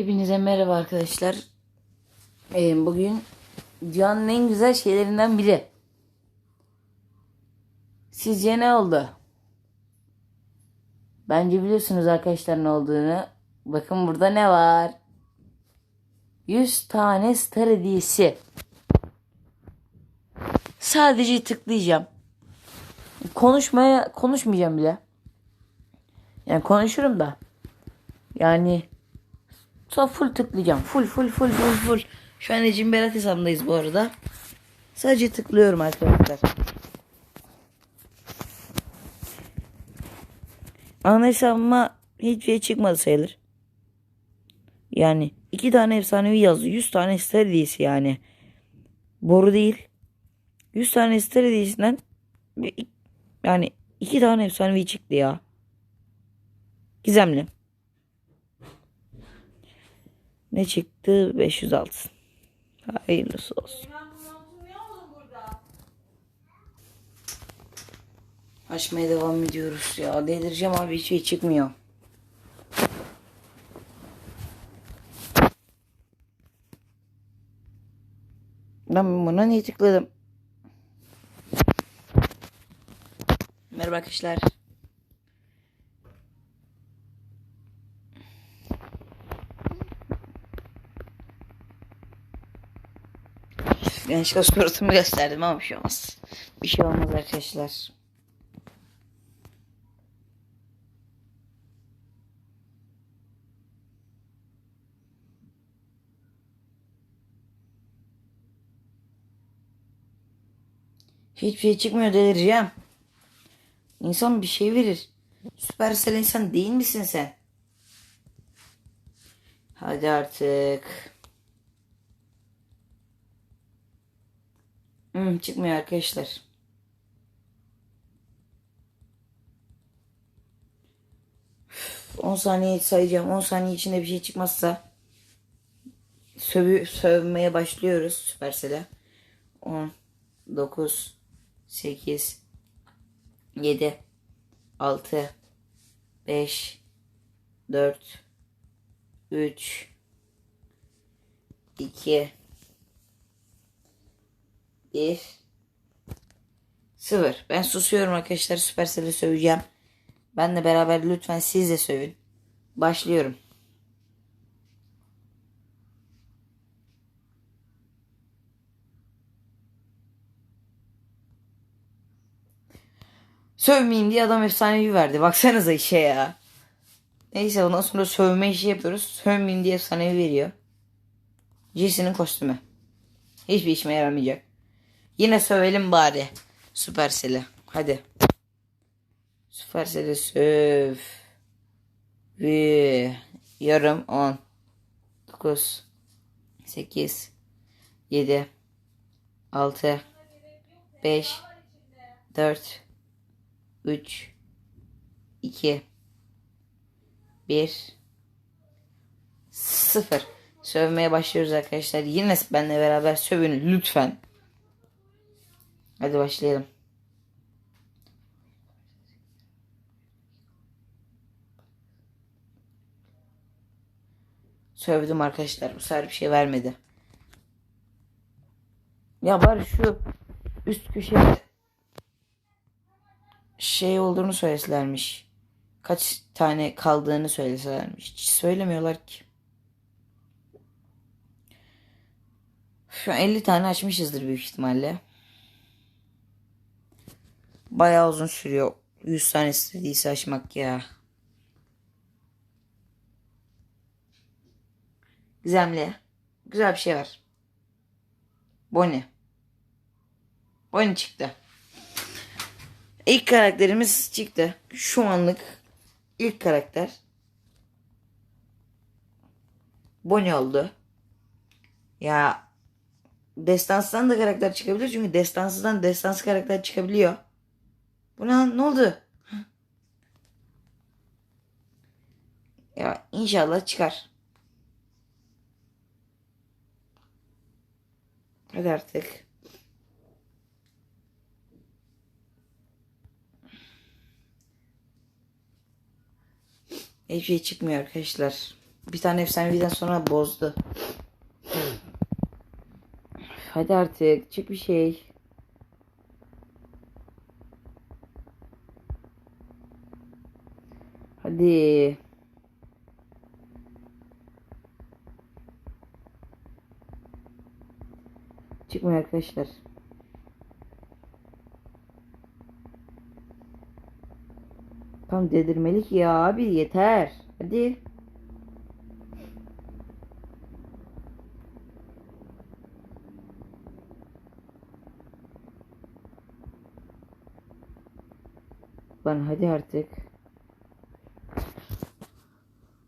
Hepinize merhaba arkadaşlar. Ee, bugün dünyanın en güzel şeylerinden biri. Sizce ne oldu? Bence biliyorsunuz arkadaşlar ne olduğunu. Bakın burada ne var? 100 tane star hediyesi. Sadece tıklayacağım. Konuşmaya konuşmayacağım bile. Yani konuşurum da. Yani Sonra full tıklayacağım. Full full full full full. Şu an Ecim Berat hesabındayız bu arada. Sadece tıklıyorum arkadaşlar. Ana hesabıma hiçbir şey çıkmadı sayılır. Yani iki tane efsanevi yazdı. Yüz tane star hediyesi yani. Boru değil. Yüz tane star hediyesinden yani iki tane efsanevi çıktı ya. Gizemli. Ne çıktı? 506. Hayırlısı olsun. Açmaya devam ediyoruz ya. Delireceğim abi hiç şey çıkmıyor. Ben buna niye tıkladım? Merhaba arkadaşlar. Yanlışlıkla suratımı gösterdim ama bir şey olmaz. Bir şey olmaz arkadaşlar. Hiçbir şey çıkmıyor delireceğim. İnsan bir şey verir. Süpersel insan değil misin sen? Hadi artık. Hmm, çıkmıyor arkadaşlar. Üf, 10 saniye sayacağım. 10 saniye içinde bir şey çıkmazsa sövü, sövmeye başlıyoruz Supercell'e. 10 9 8 7 6 5 4 3 2 1 0 Ben susuyorum arkadaşlar. Supercell'i söveceğim. Benle beraber lütfen siz de sövün. Başlıyorum. Sövmeyeyim diye adam efsanevi verdi. Baksanıza işe ya. Neyse ondan sonra sövme işi yapıyoruz. Sövmeyeyim diye efsanevi veriyor. Jesse'nin kostümü. Hiçbir işime yaramayacak. Yine sövelim bari. Supercell'e. Hadi. Supercell'e söv. Ve yarım 10 9 8 7 6 5 4 3 2 1 0 Sövmeye başlıyoruz arkadaşlar. Yine benimle beraber sövün lütfen. Hadi başlayalım. Sövdüm arkadaşlar. Bu sefer bir şey vermedi. Ya bari şu üst köşede şey olduğunu söyleselermiş. Kaç tane kaldığını söyleselermiş. Hiç söylemiyorlar ki. Şu an 50 tane açmışızdır büyük ihtimalle. Bayağı uzun sürüyor. 100 tane istediyse açmak ya. Gizemli. Güzel bir şey var. Bonnie. Bonnie çıktı. İlk karakterimiz çıktı. Şu anlık ilk karakter. Bonnie oldu. Ya Destansıdan da karakter çıkabilir çünkü destansızdan destansı karakter çıkabiliyor. Bu ne, ne oldu? Ya inşallah çıkar. Hadi artık. Hiçbir şey çıkmıyor arkadaşlar. bir tane efsaneviden sonra bozdu. Hadi artık çık bir şey. Hadi. Çıkmıyor arkadaşlar. Tam dedirmelik ya abi yeter. Hadi. Lan hadi artık.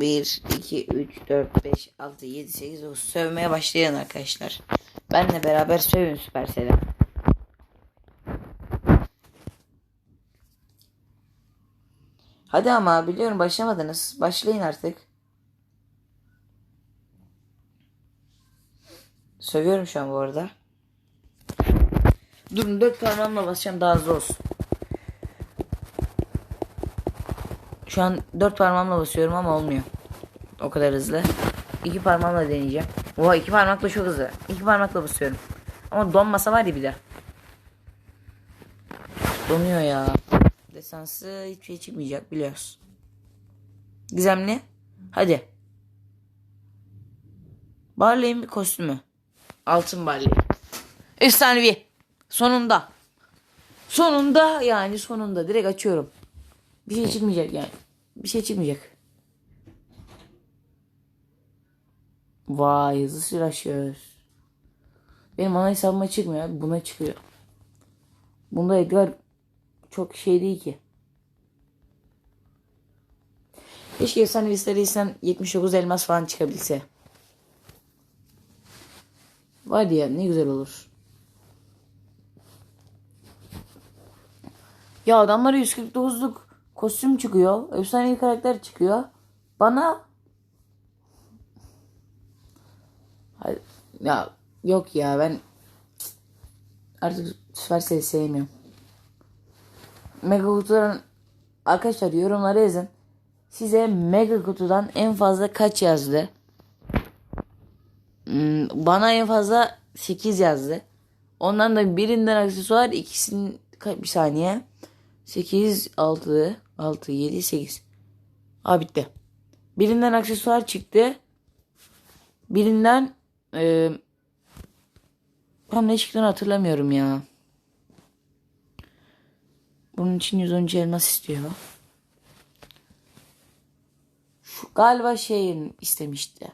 1 2 3 4 5 6 7 8 9 sövmeye başlayın arkadaşlar. Benle beraber sövün Süpersel'e. Hadi ama biliyorum başlamadınız. Başlayın artık. Sövüyorum şu an bu arada. Durun dört parmağımla basacağım daha hızlı olsun. Şu an dört parmağımla basıyorum ama olmuyor. O kadar hızlı. İki parmağımla deneyeceğim. Oha iki parmakla çok hızlı. İki parmakla basıyorum. Ama donmasa var ya bir de. Donuyor ya. Desansı hiçbir şey çıkmayacak biliyoruz. Gizemli. Hadi. Barley'in bir kostümü. Altın Barley. Efsanevi. Sonunda. Sonunda yani sonunda. Direkt açıyorum. Bir şey çıkmayacak yani. Bir şey çıkmayacak. Vay hızlı sırlaşıyor. Benim ana hesabıma çıkmıyor. Buna çıkıyor. Bunda Edgar çok şey değil ki. Keşke efsane listeleriysen 79 elmas falan çıkabilse. Var ya ne güzel olur. Ya adamlara 149'luk kostüm çıkıyor. Efsanevi karakter çıkıyor. Bana ya yok ya ben artık Supercell'i sevmiyorum. Mega kutuların arkadaşlar yorumlara yazın. Size mega kutudan en fazla kaç yazdı? Hmm, Bana en fazla 8 yazdı. Ondan da birinden aksesuar ikisinin bir saniye. 8 6 6 7 8. Aa bitti. Birinden aksesuar çıktı. Birinden e, tam ne çıktığını hatırlamıyorum ya. Bunun için 110 elmas istiyor. Şu galiba şeyin istemişti.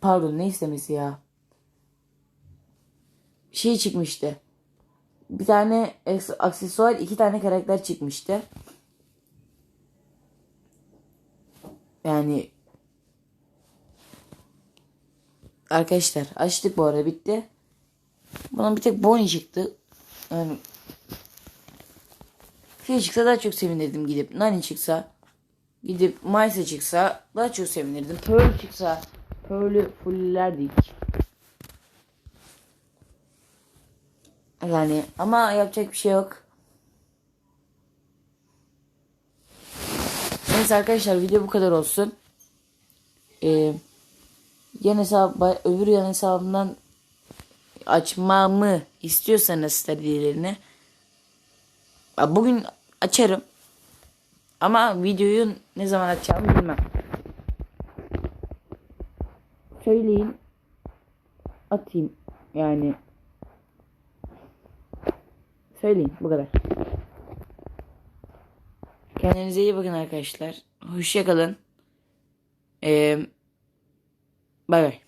Pardon ne istemesi ya? Şey çıkmıştı. Bir tane aksesuar iki tane karakter çıkmıştı. Yani Arkadaşlar açtık bu arada bitti. Bana bir tek Bonnie çıktı. Yani şey çıksa daha çok sevinirdim gidip. Nani çıksa gidip Maysa çıksa daha çok sevinirdim. Pearl çıksa Pearl'ü fulllerdik. Yani ama yapacak bir şey yok. Neyse arkadaşlar video bu kadar olsun. Eee yan hesap öbür yan hesabından açmamı istiyorsanız serilerini bugün açarım. Ama videoyu ne zaman açacağımı bilmem. Söyleyin. Atayım. Yani söyleyin bu kadar. Kendinize iyi bakın arkadaşlar. Hoşçakalın. Eee Bay bay.